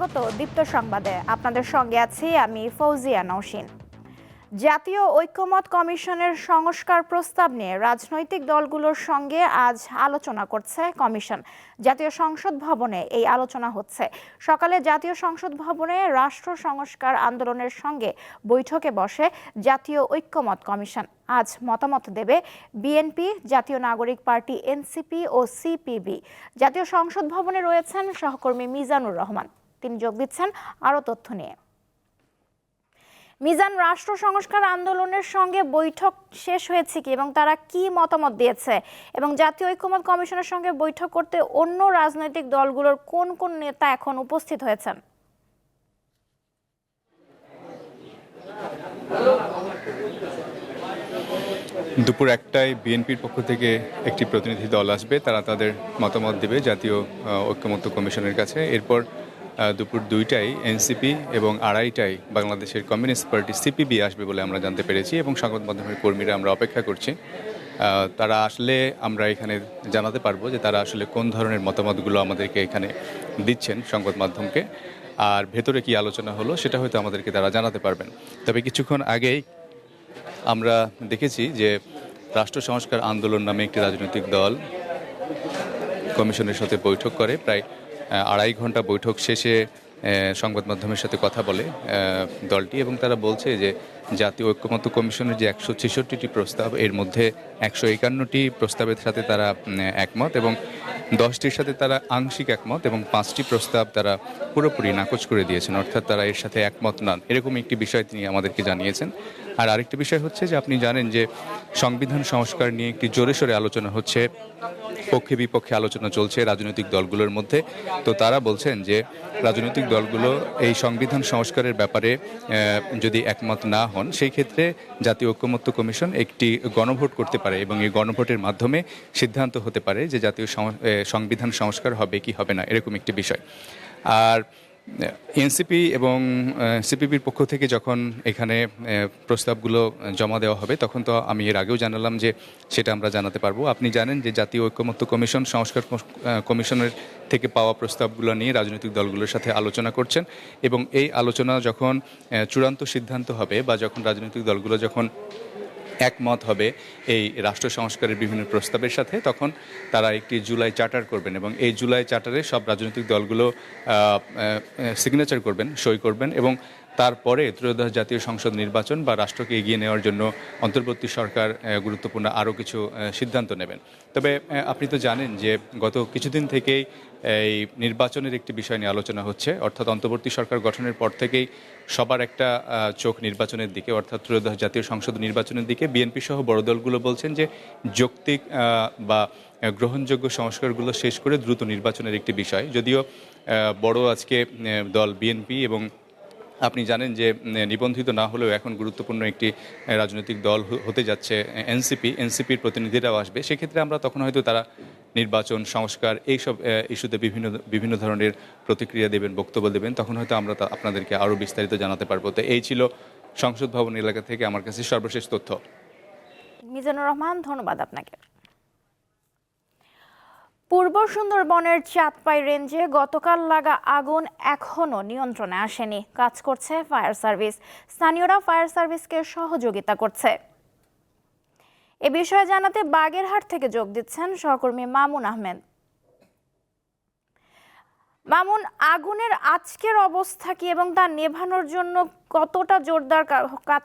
স্বাগত দীপ্ত সংবাদে। আপনাদের সঙ্গে আছি আমি ফৌজিয়া নৌসিন জাতীয় ঐক্যমত কমিশনের সংস্কার প্রস্তাব নিয়ে রাজনৈতিক দলগুলোর সঙ্গে আজ আলোচনা করছে কমিশন। জাতীয় সংসদ ভবনে এই আলোচনা হচ্ছে। সকালে জাতীয় সংসদ ভবনে রাষ্ট্র সংস্কার আন্দোলনের সঙ্গে বৈঠকে বসে জাতীয় ঐক্যমত কমিশন। আজ মতামত দেবে বিএনপি, জাতীয় নাগরিক পার্টি, এনসিপি ও সিপিবি। জাতীয় সংসদ ভবনে রয়েছেন সহকর্মী মিজানুর রহমান। তিনি যোগ দিচ্ছেন আরও তথ্য নিয়ে। মিজান রাষ্ট্র সংস্কার আন্দোলনের সঙ্গে বৈঠক শেষ হয়েছে কি এবং তারা কি মতামত দিয়েছে? এবং জাতীয় ঐক্যমত কমিশনের সঙ্গে বৈঠক করতে অন্য রাজনৈতিক দলগুলোর কোন কোন নেতা এখন উপস্থিত হয়েছেন? দুপুর একটায় বিএনপির পক্ষ থেকে একটি প্রতিনিধি দল আসবে, তারা তাদের মতামত দেবে জাতীয় ঐক্যমত্য কমিশনের কাছে। এরপর দুপুর দুইটায় এনসিপি এবং আড়াইটায় বাংলাদেশের কমিউনিস্ট পার্টি সিপিবি আসবে বলে আমরা জানতে পেরেছি এবং সংবাদ মাধ্যমের কর্মীরা আমরা অপেক্ষা করছি। তারা আসলে আমরা এখানে জানাতে পারব যে তারা আসলে কোন ধরনের মতামতগুলো আমাদেরকে এখানে দিচ্ছেন সংবাদ মাধ্যমকে। আর ভেতরে কি আলোচনা হলো সেটা হয়তো আমাদেরকে তারা জানাতে পারবেন। তবে কিছুক্ষণ আগেই আমরা দেখেছি যে রাষ্ট্র সংস্কার আন্দোলন নামে একটি রাজনৈতিক দল কমিশনের সাথে বৈঠক করে। প্রায় আড়াই ঘণ্টা বৈঠক শেষে সংবাদ মাধ্যমের সাথে কথা বলে দলটি এবং তারা বলছে যে জাতীয় ঐক্যমত্য কমিশনের যে একশো ছেষট্টিটি প্রস্তাব, এর মধ্যে একশো একান্নটি প্রস্তাবের সাথে তারা একমত এবং দশটির সাথে তারা আংশিক একমত এবং পাঁচটি প্রস্তাব তারা পুরোপুরি নাকচ করে দিয়েছেন। অর্থাৎ তারা এর সাথে একমত নন। এরকম একটি বিষয় তিনি আমাদেরকে জানিয়েছেন। আর আরেকটি বিষয় হচ্ছে যে আপনি জানেন যে সংবিধান সংস্কার নিয়ে একটি জোরে সোরে আলোচনা হচ্ছে, পক্ষে বিপক্ষে আলোচনা চলছে রাজনৈতিক দলগুলোর মধ্যে। তো তারা বলছেন যে রাজনৈতিক দলগুলো এই সংবিধান সংস্কারের ব্যাপারে যদি একমত না হন, সেই ক্ষেত্রে জাতীয় ঐক্যমত্য কমিশন একটি গণভোট করতে পারে এবং এই গণভোটের মাধ্যমে সিদ্ধান্ত হতে পারে যে জাতীয় সংবিধান সংস্কার হবে কি হবে না, এরকম একটি বিষয়। আর এনসিপি এবং সিপিবির পক্ষ থেকে যখন এখানে প্রস্তাবগুলো জমা দেওয়া হবে, তখন তো আমি এর আগেও জানালাম যে সেটা আমরা জানাতে পারব। আপনি জানেন যে জাতীয় ঐক্যমত্য কমিশন, সংস্কার কমিশনের থেকে পাওয়া প্রস্তাবগুলো নিয়ে রাজনৈতিক দলগুলোর সাথে আলোচনা করছেন এবং এই আলোচনা যখন চূড়ান্ত সিদ্ধান্ত হবে বা যখন রাজনৈতিক দলগুলো যখন একমত হবে এই রাষ্ট্র সংস্কারের বিভিন্ন প্রস্তাবের সাথে, তখন তারা একটি জুলাই চার্টার করবেন এবং এই জুলাই চার্টারে সব রাজনৈতিক দলগুলো সিগনেচার করবেন, সই করবেন এবং তারপরে ত্রয়োদশ জাতীয় সংসদ নির্বাচন বা রাষ্ট্রকে এগিয়ে নেওয়ার জন্য অন্তর্বর্তী সরকার গুরুত্বপূর্ণ আরও কিছু সিদ্ধান্ত নেবেন। তবে আপনি তো জানেন যে গত কিছুদিন থেকেই এই নির্বাচনের একটি বিষয় নিয়ে আলোচনা হচ্ছে। অর্থাৎ অন্তর্বর্তী সরকার গঠনের পর থেকেই সবার একটা চোখ নির্বাচনের দিকে, অর্থাৎ ত্রয়োদশ জাতীয় সংসদ নির্বাচনের দিকে বিএনপি সহ বড় দলগুলো বলছেন যে যৌক্তিক বা গ্রহণযোগ্য সংস্কারগুলো শেষ করে দ্রুত নির্বাচনের একটি বিষয়। যদিও বড় আজকে দল বিএনপি এবং আপনি জানেন যে নিবন্ধিত না হলেও এখন গুরুত্বপূর্ণ একটি রাজনৈতিক দল হতে যাচ্ছে এনসিপি। এনসিপির প্রতিনিধিরাও আসবে। সেক্ষেত্রে আমরা তখন হয়তো তারা নির্বাচন, সংস্কার এইসব ইস্যুতে বিভিন্ন বিভিন্ন ধরনের প্রতিক্রিয়া দেবেন, বক্তব্য দেবেন, তখন হয়তো আমরা তা- আপনাদেরকে আরও বিস্তারিত জানাতে পারব। তো এই ছিল সংসদ ভবন এলাকা থেকে আমার কাছে সর্বশেষ তথ্য। মিজানুর রহমান, ধন্যবাদ আপনাকে। পূর্ব সুন্দরবনের চাঁদপাই রেঞ্জে গতকাল লাগা আগুন এখনও নিয়ন্ত্রণে আসেনি। কাজ করছে ফায়ার সার্ভিস। স্থানীয়রা ফায়ার সার্ভিসকে সহযোগিতা করছে। এ বিষয়ে জানাতে বাগেরহাট থেকে যোগ দিচ্ছেন সহকর্মী মামুন আহমেদ। মামুন, আগুনের আজকের অবস্থা কি এবং তা নেভানোর জন্য কতটা জোরদার কাজ,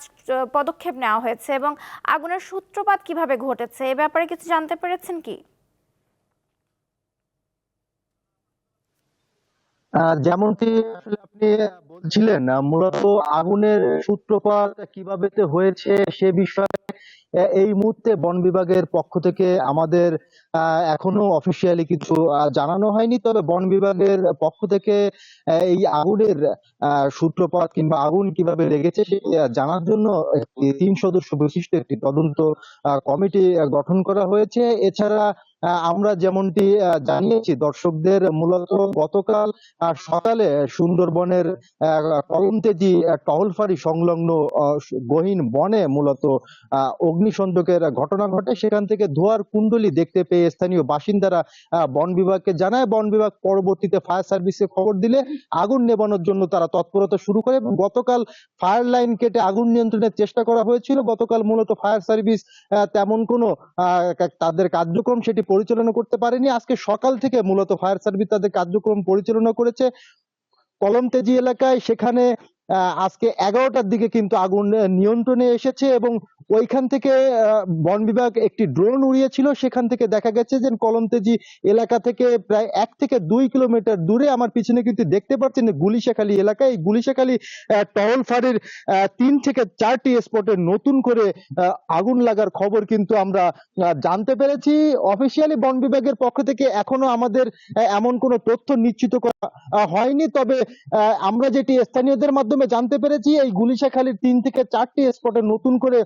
পদক্ষেপ নেওয়া হয়েছে এবং আগুনের সূত্রপাত কীভাবে ঘটেছে? এ ব্যাপারে কিছু জানতে পেরেছেন কি? যেমনটি আসলে আপনি বলছিলেন মূলত আগুনের সূত্রপাত কীভাবে হয়েছে সে বিষয়ে এই মুহূর্তে বন বিভাগের পক্ষ থেকে আমাদের এখনও অফিসিয়ালি কিছু জানানো হয়নি। তবে বন বিভাগের পক্ষ থেকে এই আগুনের সূত্রপাত কিংবা আগুন কীভাবে লেগেছে সেটি জানার জন্য তিন সদস্য বিশিষ্ট একটি তদন্ত কমিটি গঠন করা হয়েছে। এছাড়া আমরা যেমনটি জানিয়েছি, দর্শকদের মূলত গতকাল সকালে সুন্দরবনের কলমতেজি টহলফারি সংলগ্ন গহীন বনে মূলত অগ্নিসংযোগের ঘটনা ঘটে। সেখান থেকে ধোয়ার কুণ্ডলি দেখতে পেয়ে স্থানীয় বাসিন্দারা বন বিভাগকে জানায়, বন বিভাগ পরবর্তীতে ফায়ার সার্ভিসে খবর দিলে আগুন নেবানোর জন্য তারা তৎপরতা শুরু করে এবং গতকাল ফায়ার লাইন কেটে আগুন নিয়ন্ত্রণের চেষ্টা করা হয়েছিল। গতকাল মূলত ফায়ার সার্ভিস তেমন কোনো তাদের কার্যক্রম সেটি পরিচালনা করতে পারেনি। আজকে সকাল থেকে মূলত ফায়ার সার্ভিস তাদের কার্যক্রম পরিচালনা করেছে। কলমতেজি এলাকায় সেখানে আজকে এগারোটার দিকে কিন্তু আগুন নিয়ন্ত্রণে এসেছে এবং ওইখান থেকে বন বিভাগ একটি ড্রোন উড়িয়েছিল, সেখান থেকে দেখা গেছে যে কলমতেজি এলাকা থেকে প্রায় এক থেকে দুই কিলোমিটার দূরে, আমার পিছনে কিন্তু দেখতে পাচ্ছেন গুলিশাখালী এলাকায়, এই গুলিশাখালী টহল ফাঁড়ির তিন থেকে চারটি স্পটে নতুন করে আগুন লাগার খবর কিন্তু আমরা জানতে পেরেছি। অফিসিয়ালি বন বিভাগের পক্ষ থেকে এখনও আমাদের এমন কোনো তথ্য নিশ্চিত করা হয়নি। তবে আমরা যেটি স্থানীয়দের মাধ্যমে জানতে পেরেছি, এই গুলিশাখালীর তিন থেকে চারটি স্পটে নতুন করে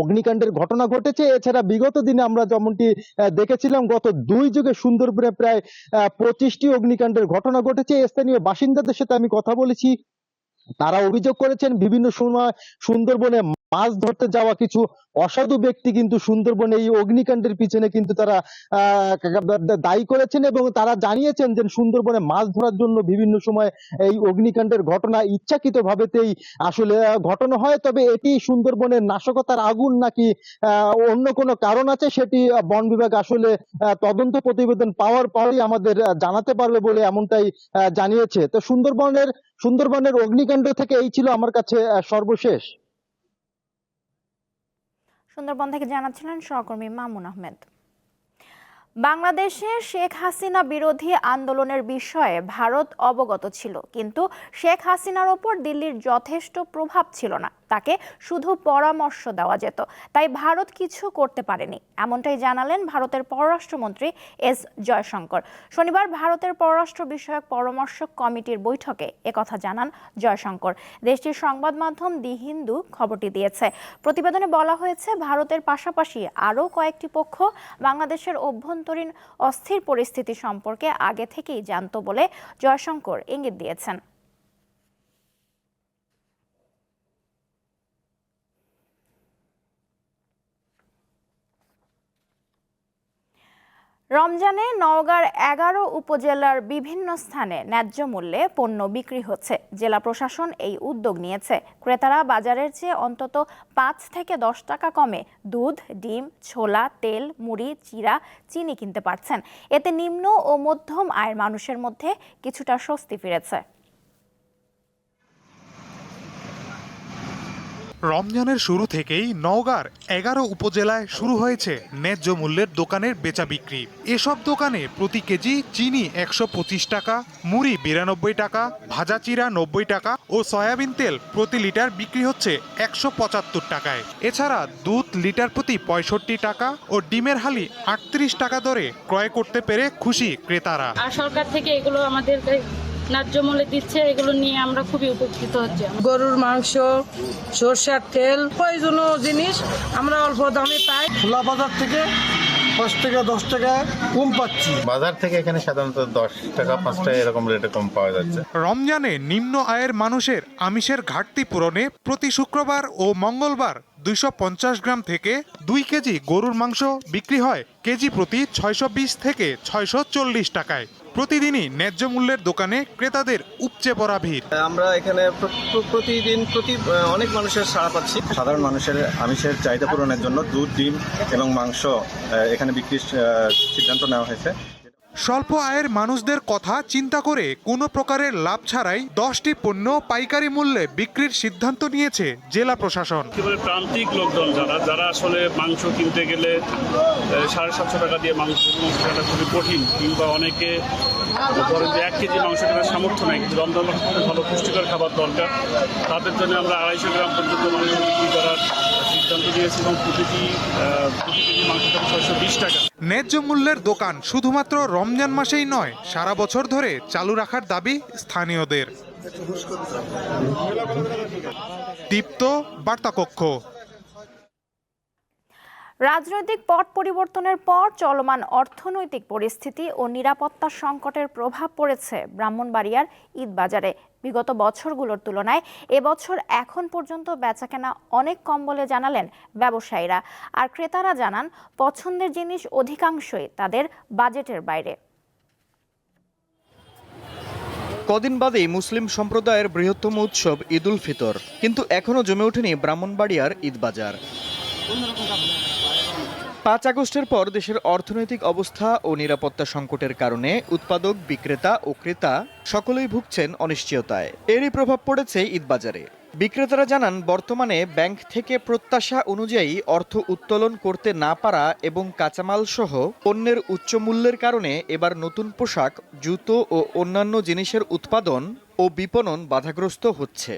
অগ্নিকাণ্ডের ঘটনা ঘটেছে। এছাড়া বিগত দিনে আমরা যেমনটি দেখেছিলাম, গত দুই যুগে সুন্দরপুরে প্রায় পঁচিশটি অগ্নিকাণ্ডের ঘটনা ঘটেছে। স্থানীয় বাসিন্দাদের সাথে আমি কথা বলেছি। তারা অভিযোগ করেছেন, বিভিন্ন সময় সুন্দরবনে মাছ ধরতে যাওয়া কিছু অসাধু ব্যক্তি কিন্তু সুন্দরবনে এই অগ্নিকাণ্ডের পিছনে কিন্তু তারা দায়ী করেছেন এবং তারা জানিয়েছেন যে সুন্দরবনে মাছ ধরার জন্য বিভিন্ন সময় এই অগ্নিকাণ্ডের ঘটনা ইচ্ছাকৃত ভাবেতেই আসলে ঘটনা হয়। তবে এটি সুন্দরবনের নাশকতার আগুন নাকি অন্য কোনো কারণ আছে সেটি বন বিভাগ আসলে তদন্ত প্রতিবেদন পাওয়ার পরই আমাদের জানাতে পারবে বলে এমনটাই জানিয়েছে। তো সুন্দরবনের সুন্দরবনের অগ্নিকাণ্ড থেকে এই ছিল আমার কাছে সর্বশেষ। সুন্দরবন থেকে জানাচ্ছিলেন সহকর্মী মামুন আহমেদ। বাংলাদেশে শেখ হাসিনা বিরোধী আন্দোলনের বিষয়ে ভারত অবগত ছিল, কিন্তু শেখ হাসিনার ওপর দিল্লির যথেষ্ট প্রভাব ছিল না। তাকে শুধু পরামর্শ দেওয়া যেত। তাই ভারত কিছু করতে পারেনি, এমনটাই জানালেন ভারতের পররাষ্ট্রমন্ত্রী এস জয়শঙ্কর। শনিবার ভারতের পররাষ্ট্র বিষয়ক পরামর্শক কমিটির বৈঠকে একথা জানান জয়শঙ্কর। দেশটির সংবাদ মাধ্যম দি হিন্দু খবরটি দিয়েছে। প্রতিবেদনে বলা হয়েছে, ভারতের পাশাপাশি আরও কয়েকটি পক্ষ বাংলাদেশের অভ্যন্তরীণ অস্থির পরিস্থিতি সম্পর্কে আগে থেকেই জানত বলে জয়শঙ্কর ইঙ্গিত দিয়েছেন। রমজানে নওগাঁর এগারো উপজেলার বিভিন্ন স্থানে ন্যায্য মূল্যে পণ্য বিক্রি হচ্ছে। জেলা প্রশাসন এই উদ্যোগ নিয়েছে। ক্রেতারা বাজারের চেয়ে অন্তত পাঁচ থেকে দশ টাকা কমে দুধ, ডিম, ছোলা, তেল, মুড়ি, চিরা, চিনি কিনতে পারছেন। এতে নিম্ন ও মধ্যম আয়ের মানুষের মধ্যে কিছুটা স্বস্তি ফিরেছে। রমজানের শুরু থেকেই নওগাঁর এগারো উপজেলায় শুরু হয়েছে ন্যায্য মূল্যের দোকানের বেচা বিক্রি। এসব দোকানে প্রতি কেজি চিনি একশো পঁচিশ টাকা, মুড়ি বিরানব্বই টাকা, ভাজা চিরা নব্বই টাকা ও সয়াবিন তেল প্রতি লিটার বিক্রি হচ্ছে একশো পঁচাত্তর টাকায়। এছাড়া দুধ লিটার প্রতি পঁয়ষট্টি টাকা ও ডিমের হালি আটত্রিশ টাকা দরে ক্রয় করতে পেরে খুশি ক্রেতারা। সরকার থেকে এগুলো আমাদের ন্যায্য মূল্যে দিচ্ছে এগুলো নিয়ে আমরা খুবই উপকৃত হচ্ছি। গরুর মাংস সরষের তেল প্রয়োজনীয় জিনিস আমরা অল্প দামে পাই। খোলা বাজার থেকে পাঁচ টাকা দশ টাকা কম পাচ্ছি। বাজার থেকে এখানে সাধারণত দশ টাকা পাঁচ টাকা এরকম রেটে কম পাওয়া যাচ্ছে। রমজানে নিম্ন আয়ের মানুষের আমিষের ঘাটতি পূরণে প্রতি শুক্রবার ও মঙ্গলবার দুইশো পঞ্চাশ গ্রাম থেকে দুই কেজি গরুর মাংস বিক্রি হয় কেজি প্রতি ছয়শো বিশ থেকে ছয়শো চল্লিশ টাকায়। প্রতিদিনই ন্যায্য মূল্যের দোকানে ক্রেতাদের উপচে পড়া ভিড়। আমরা এখানে প্র- প্র- প্রতিদিন প্রতি অনেক মানুষের সাড়া পাচ্ছি। সাধারণ মানুষের আমিষের চাহিদা পূরণের জন্য দুধ ডিম এবং মাংস এখানে বিক্রির সিদ্ধান্ত নেওয়া হয়েছে। স্বল্প আয়ের মানুষদের কথা চিন্তা করে কোনো প্রকারের লাভ ছাড়াই দশটি পণ্য পাইকারি মূল্যে বিক্রির সিদ্ধান্ত নিয়েছে জেলা প্রশাসন। প্রান্তিক লোকজন যারা যারা আসলে মাংস কিনতে গেলে সাড়ে সাতশো টাকা দিয়ে মাংস কেনাটা খুবই কঠিন, কিংবা অনেকে, ধরেন যে এক কেজি মাংস কেনার সামর্থ্য নেই, কিন্তু রমজান ভালো পুষ্টিকর খাবার দরকার, তাদের জন্য আমরা আড়াইশো গ্রাম পর্যন্ত মাংস বিক্রি করার সিদ্ধান্ত নিয়েছি এবং প্রতিটি আহ, প্রতি কেজি মাংস দাম ছয়শো বিশ টাকা। ন্যায্য মূল্যের দোকান শুধুমাত্র রমজান মাসেই নয় সারা বছর ধরে চালু রাখার দাবি স্থানীয়দের। দীপ্ত বার্তাকক্ষ। রাজনৈতিক পট পরিবর্তনের পর চলমান অর্থনৈতিক পরিস্থিতি ও নিরাপত্তা সংকটের প্রভাব পড়েছে ব্রাহ্মণবাড়িয়ার ঈদবাজারে। বিগত বছরগুলোর তুলনায় এবছর এখন পর্যন্ত বেচাকেনা অনেক কম বলে জানালেন ব্যবসায়ীরা। আর ক্রেতারা জানান, পছন্দের জিনিস অধিকাংশই তাদের বাজেটের বাইরে। কদিন বাদেই মুসলিম সম্প্রদায়ের বৃহত্তম উৎসব ঈদ উল ফিতর, কিন্তু এখনও জমে ওঠেনি ব্রাহ্মণবাড়িয়ার ঈদবাজার। পাঁচ আগস্টের পর দেশের অর্থনৈতিক অবস্থা ও নিরাপত্তা সংকটের কারণে উৎপাদক, বিক্রেতা ও ক্রেতা সকলেই ভুগছেন অনিশ্চয়তায়। এরই প্রভাব পড়েছে ঈদবাজারে। বিক্রেতারা জানান, বর্তমানে ব্যাংক থেকে প্রত্যাশা অনুযায়ী অর্থ উত্তোলন করতে না পারা এবং কাঁচামাল সহ পণ্যের উচ্চ মূল্যের কারণে এবার নতুন পোশাক, জুতো ও অন্যান্য জিনিসের উৎপাদন ও বিপণন বাধাগ্রস্ত হচ্ছে।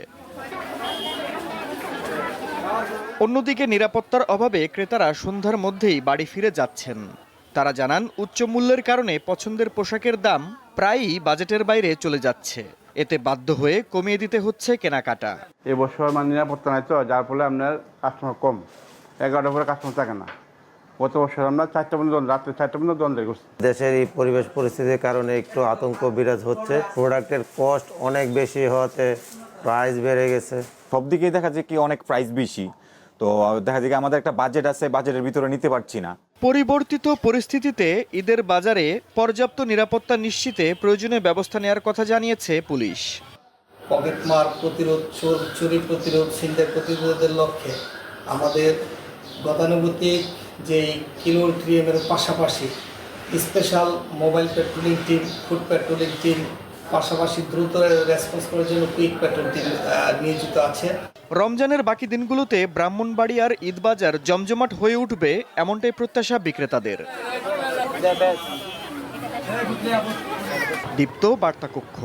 অন্যদিকে নিরাপত্তার অভাবে ক্রেতারা সন্ধ্যার মধ্যেই বাড়ি ফিরে যাচ্ছেন। তারা জানান উচ্চ মূল্যের কারণে পছন্দের পোশাকের দাম প্রায়ই বাজেটের বাইরে চলে যাচ্ছে। এতে বাধ্য হয়ে কমিয়ে দিতে হচ্ছে কেনাকাটা। এবছর মানে নিরাপত্তা নাই তো যার ফলে আপনার কাস্টমার কম। এগারোটা পরে কাস্টমার থাকে না। গত বছর আমরা চারটা পর্যন্ত রাত্রে চারটা পর্যন্ত দ্বন্দ্ব করছি। দেশের এই পরিবেশ পরিস্থিতির কারণে একটু আতঙ্ক বিরাজ হচ্ছে। প্রোডাক্টের কস্ট অনেক বেশি হওয়াতে প্রাইস বেড়ে গেছে। সব দিকেই দেখা যায় কি অনেক প্রাইস বেশি। তো দেখা যায় আমাদের একটা বাজেট আছে বাজেটের ভিতরে নিতে পারছি না। পরিবর্তিত পরিস্থিতিতে ঈদের বাজারে পর্যাপ্ত নিরাপত্তা নিশ্চিতে প্রয়োজনীয় ব্যবস্থা নেওয়ার কথা জানিয়েছে পুলিশ। পকেট পকেটমার প্রতিরোধ চোর চুরি প্রতিরোধ ছিনতাই প্রতিরোধের লক্ষ্যে আমাদের গতানুগতিক যেই কিলোর ট্রিএমের পাশাপাশি special mobile patrolling team food patrolling team পাশাপাশি দ্রুত রেসপন্স করার জন্য কুইক পেট্রোল টিম নিয়োজিত আছে। রমজানের বাকি দিনগুলোতে ব্রাহ্মণবাড়িয়ার ঈদবাজার জমজমাট হয়ে উঠবে এমনটাই প্রত্যাশা বিক্রেতাদের। দীপ্ত বার্তাকক্ষ।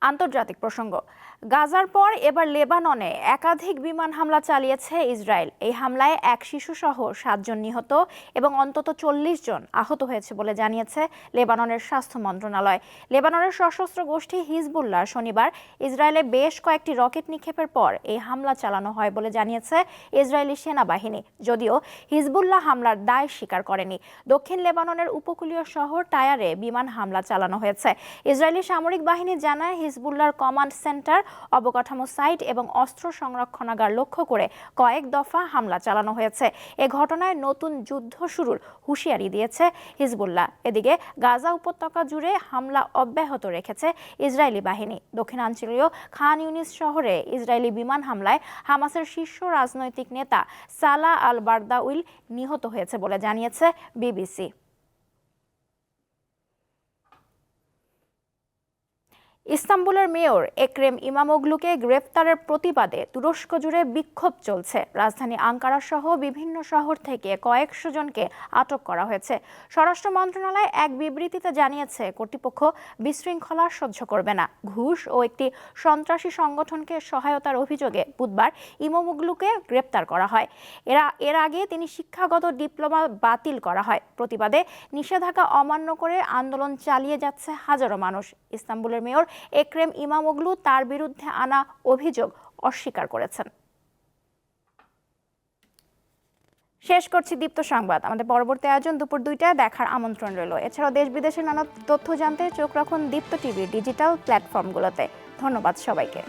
আন্তর্জাতিক প্রসঙ্গ। গাজার পর এবার লেবাননে একাধিক বিমান হামলা চালিয়েছে ইসরায়েল। এই হামলায় এক শিশুসহ সাতজন নিহত এবং অন্তত চল্লিশ জন আহত হয়েছে বলে জানিয়েছে লেবাননের স্বাস্থ্য মন্ত্রণালয়। লেবাননের সশস্ত্র গোষ্ঠী হিজবুল্লাহ শনিবার ইসরায়েলে বেশ কয়েকটি রকেট নিক্ষেপের পর এই হামলা চালানো হয় বলে জানিয়েছে ইসরায়েলি সেনাবাহিনী। যদিও হিজবুল্লাহ হামলার দায় স্বীকার করেনি। দক্ষিণ লেবাননের উপকূলীয় শহর টায়ারে বিমান হামলা চালানো হয়েছে। ইসরায়েলি সামরিক বাহিনী জানায় হিজবুল্লাহর কমান্ড সেন্টার অবকাঠামো সাইট এবং অস্ত্র সংরক্ষণাগার লক্ষ্য করে কয়েক দফা হামলা চালানো হয়েছে। এ ঘটনায় নতুন যুদ্ধ শুরুর হুঁশিয়ারি দিয়েছে হিজবুল্লাহ। এদিকে গাজা উপত্যকা জুড়ে হামলা অব্যাহত রেখেছে ইসরায়েলি বাহিনী। দক্ষিণাঞ্চলীয় খান ইউনিস শহরে ইসরায়েলি বিমান হামলায় হামাসের শীর্ষ রাজনৈতিক নেতা সালা আল বারদাউইল নিহত হয়েছে বলে জানিয়েছে বিবিসি। ইস্তাম্বুলের মেয়র একরেম ইমামোগলুকে গ্রেফতারের প্রতিবাদে তুরস্ক জুড়ে বিক্ষোভ চলছে। রাজধানী আঙ্কারা সহ বিভিন্ন শহর থেকে কয়েকশো জনকে আটক করা হয়েছে। স্বরাষ্ট্র মন্ত্রণালয় এক বিবৃতিতে জানিয়েছে, কর্তৃপক্ষ বিশৃঙ্খলা সহ্য করবে না। ঘুষ ও একটি সন্ত্রাসী সংগঠনকে সহায়তার অভিযোগে বুধবার ইমামোগলুকে গ্রেপ্তার করা হয়। এরা, এর আগে তিনি শিক্ষাগত ডিপ্লোমা বাতিল করা হয়। প্রতিবাদে নিষেধাজ্ঞা অমান্য করে আন্দোলন চালিয়ে যাচ্ছে হাজারো মানুষ। ইস্তাম্বুলের মেয়র একরেম ইমামোগলু তার বিরুদ্ধে আনা অভিযোগ অস্বীকার করেছেন। শেষ করছি দীপ্ত সংবাদ। আমাদের পরবর্তী আয়োজন দুপুর দুইটায় দেখার আমন্ত্রণ রইল। এছাড়াও দেশ বিদেশের নানা তথ্য জানতে চোখ রাখুন দীপ্ত টিভির ডিজিটাল প্ল্যাটফর্মগুলোতে। ধন্যবাদ সবাইকে।